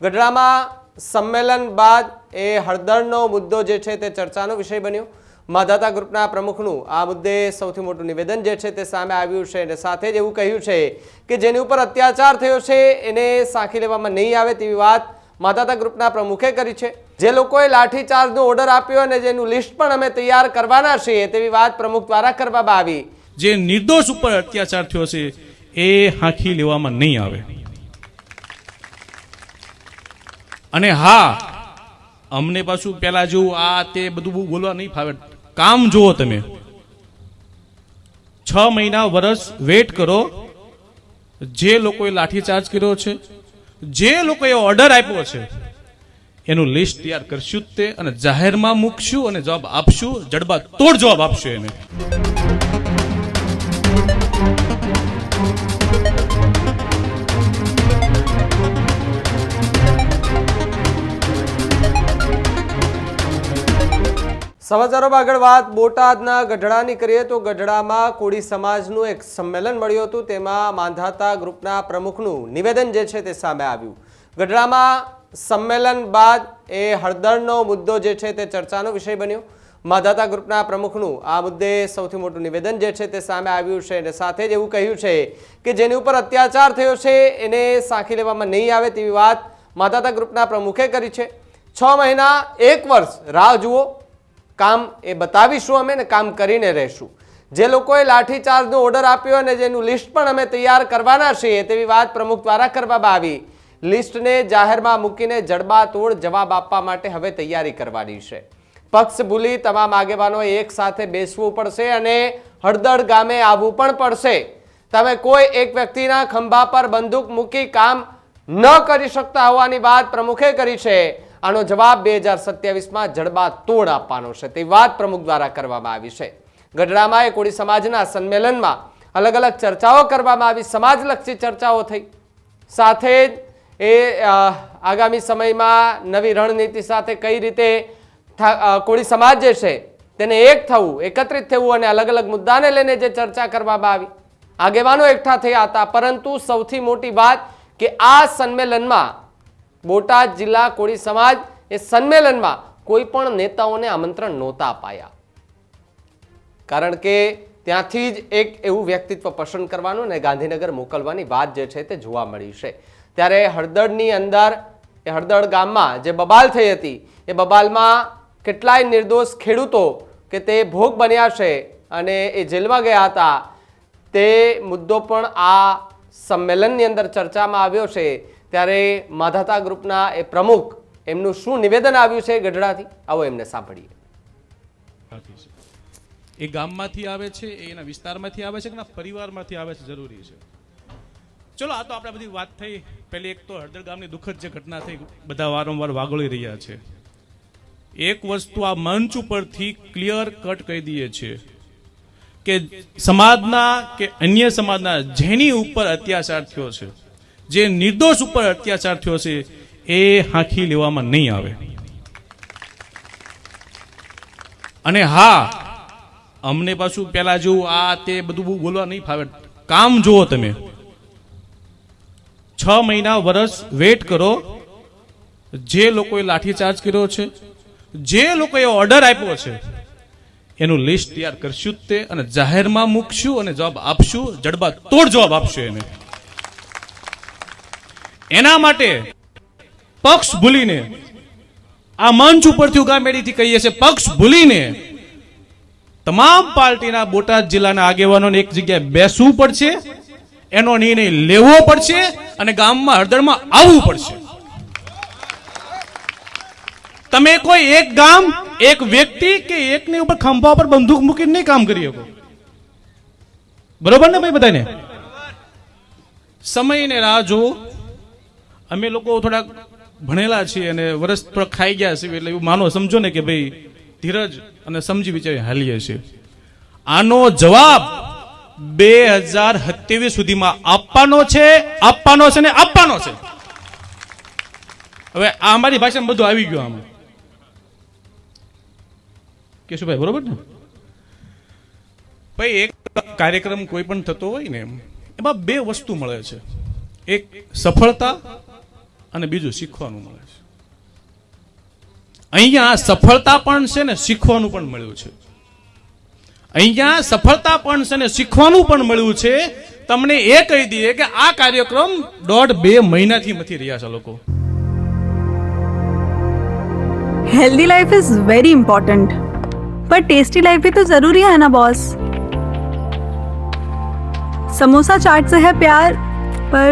ગઢડામાં સંમેલન બાદ એ હળદરનો મુદ્દો જે છે તે ચર્ચાનો વિષય બન્યો. માધાતા ગ્રુપના પ્રમુખનું આ મુદ્દે સૌથી મોટું નિવેદન જે છે તે સામે આવ્યું છે અને સાથે જ એવું કહ્યું છે કે જેની ઉપર અત્યાચાર થયો છે એને સાંખી લેવામાં નહીં આવે તેવી વાત માધાતા ગ્રુપના પ્રમુખે કરી છે. જે લોકોએ લાઠીચાર્જનો ઓર્ડર આપ્યો અને જેનું લિસ્ટ પણ અમે તૈયાર કરવાના છીએ તેવી વાત પ્રમુખ દ્વારા કરવામાં આવી. જે નિર્દોષ ઉપર અત્યાચાર થયો છે, એ હાંખી લેવામાં નહીં આવે. અને હા, અમને પાછું પેલા જેવું આ તે બધું બહુ બોલવા નહીં ફાવે. કામ જુઓ તમે. છ મહિના વર્ષ વેટ કરો. જે લોકોએ લાઠીચાર્જ કર્યો છે, જે લોકોએ ઓર્ડર આપ્યો છે, એનું લિસ્ટ તૈયાર કરશું તે અને જાહેરમાં મૂકશું અને જવાબ આપશું જડબા તોડ જવાબ આપશું એને. સમાચારોમાં આગળ વાત. બોટાદના ગઢડાની કરીએ તો ગઢડામાં કોળી સમાજનું એક સંમેલન મળ્યું હતું. તેમાં માંધાતા ગ્રુપના પ્રમુખનું નિવેદન જે છે તે સામે આવ્યું. ગઢડામાં સંમેલન બાદ એ હળદરનો મુદ્દો જે છે તે ચર્ચાનો વિષય બન્યો. માધાતા ગ્રુપના પ્રમુખનું આ મુદ્દે સૌથી મોટું નિવેદન જે છે તે સામે આવ્યું છે અને સાથે જ એવું કહ્યું છે કે જેની ઉપર અત્યાચાર થયો છે એને સાંખી લેવામાં નહીં આવે તેવી વાત માધાતા ગ્રુપના પ્રમુખે કરી છે. છ મહિના, એક વર્ષ રાહ જુઓ. કામ એ બતાવીશું અમે ને કામ કરીને રહેશું. જે લોકોએ લાઠીચાર્જનો ઓર્ડર આપ્યો અને જેનું લિસ્ટ પણ અમે તૈયાર કરવાના છીએ તેવી વાત પ્રમુખ દ્વારા કરવામાં આવી. લિસ્ટને જાહેરમાં મૂકીને જડબાતોડ જવાબ આપવા માટે હવે તૈયારી કરવાની છે. પક્ષ ભૂલી તમામ આગેવાનોએ એક સાથે બેસવું પડશે અને હળદળ ગામે આવવું પણ પડશે. તમે કોઈ એક વ્યક્તિના ખંભા પર બંદૂક મૂકી કામ ન કરી શકતા હોવાની વાત પ્રમુખે કરી છે. આનો જવાબ બે હજાર સત્યાવીસમાં જડબા તોડ આપવાનો છે. તે વાત પ્રમુખ દ્વારા કરવામાં આવી છે. ગઢડામાં એ કોળી સમાજના સંમેલનમાં અલગ અલગ ચર્ચાઓ કરવામાં આવી. સમાજલક્ષી ચર્ચાઓ થઈ. સાથે એ આગામી સમયમાં નવી રણનીતિ સાથે કઈ રીતે કોળી સમાજ જે છે તેને એક થવું, એકત્રિત થવું અને અલગ અલગ મુદ્દાને લઈને જે ચર્ચા કરવામાં આવી. આગેવાનો એકઠા થયા હતા. પરંતુ સૌથી મોટી વાત કે આ સંમેલનમાં બોટાદ જિલ્લા કોળી સમાજ એ સંમેલનમાં કોઈ પણ નેતાઓને આમંત્રણ નહોતા અપાયા. કારણ કે ત્યાંથી જ એક એવું વ્યક્તિત્વ પસંદ કરવાનું અને ગાંધીનગર મોકલવાની વાત જે છે તે જોવા મળી છે. ત્યારે હળદળની અંદર, એ હળદળ ગામમાં જે બબાલ થઈ હતી, એ બબાલમાં કેટલાય નિર્દોષ ખેડૂતો કે તે ભોગ બન્યા છે અને એ જેલમાં ગયા હતા, તે મુદ્દો પણ આ સંમેલનની અંદર ચર્ચામાં આવ્યો છે. ત્યારે માધાતા ગ્રુપના એ પ્રમુખ એમનું શું નિવેદન આવ્યું છે ગઢડાથી? આવો એમને સાંભળીએ. એ ગામમાંથી આવે છે એના વિસ્તારમાંથી આવે છે કે પરિવારમાંથી આવે છે, જરૂરી છે? ચલો, આ તો આપણે બધી વાત થઈ. પેલી એક તો હળદર ગામની દુઃખદ જે ઘટના થઈ, બધા વારંવાર વાગોળી રહ્યા છે. એક વસ્તુ આ મંચ ઉપરથી ક્લિયર કટ કહી દઈએ છીએ કે સમાજના કે અન્ય સમાજના જેની ઉપર અત્યાચાર થયો છે જે નિર્દોષ ઉપર અત્યાચાર થયો છે, એ હાંખી લેવામાં નહીં આવે. અને હા, અમને પાછું પેલા જેવું આ તે બધું બહુ બોલવા નહીં ફાવે. કામ જુઓ તમે. છ મહિના વર્ષ વેટ કરો. જે લોકોએ લાઠીચાર્જ કર્યો છે, જે લોકોએ ઓર્ડર આપ્યો છે, એનું લિસ્ટ તૈયાર કરશું તે અને જાહેરમાં મૂકશું અને જવાબ આપશું જડબા તોડ જવાબ આપશું એને. એના માટે પક્ષ ભૂલીને આ મંચ ઉપરથી ઉગામેડીથી કહીએ છીએ, પક્ષ ભૂલીને તમામ પાર્ટીના બોટાદ જિલ્લાના આગેવાનોને એક જગ્યાએ બેસવું પડશે, એનો નિર્ણય લેવો પડશે અને ગામમાં હળદળમાં આવવું પડશે. તમે કોઈ એક ગામ, એક વ્યક્તિ કે એકની ઉપર ખંભા પર બંદૂક મૂકીને નહીં કામ કરી શકો. બરોબર ને ભાઈ બધાને? સમયને રાહ જુઓ. અમે લોકો થોડાક ભણેલા છીએ અને વર્ષ થોડાક ખાઈ ગયા છીએ એટલે એવું માનો, સમજો ને કે ભાઈ ધીરજ અને સમજી વિચારી હાલીએ છીએ. આનો જવાબ બે હજાર સત્યાવીસ સુધીમાં આપવાનો છે આપવાનો છે ને આપવાનો છે. હવે આ અમારી ભાષામાં બધું આવી ગયું આમાં. કેશુભાઈ, બરોબર ને? ભાઈ, એક કાર્યક્રમ કોઈ પણ થતો હોય ને, એમાં બે વસ્તુ મળે છે. એક સફળતા અને બીજું શીખવાનું મળે છે અહીંયા સફળતા પણ છે ને શીખવાનું પણ મળ્યું છે અહીંયા સફળતા પણ છે ને શીખવાનું પણ મળ્યું છે તમને એ કહી દઈએ કે આ કાર્યક્રમ દોઢ બે મહિનાથી મથી રહ્યા છે લોકો healthy life is very important पर टेस्टी लाइफ भी तो जरूरी है ना बॉस समोसा चाट से है प्यार पर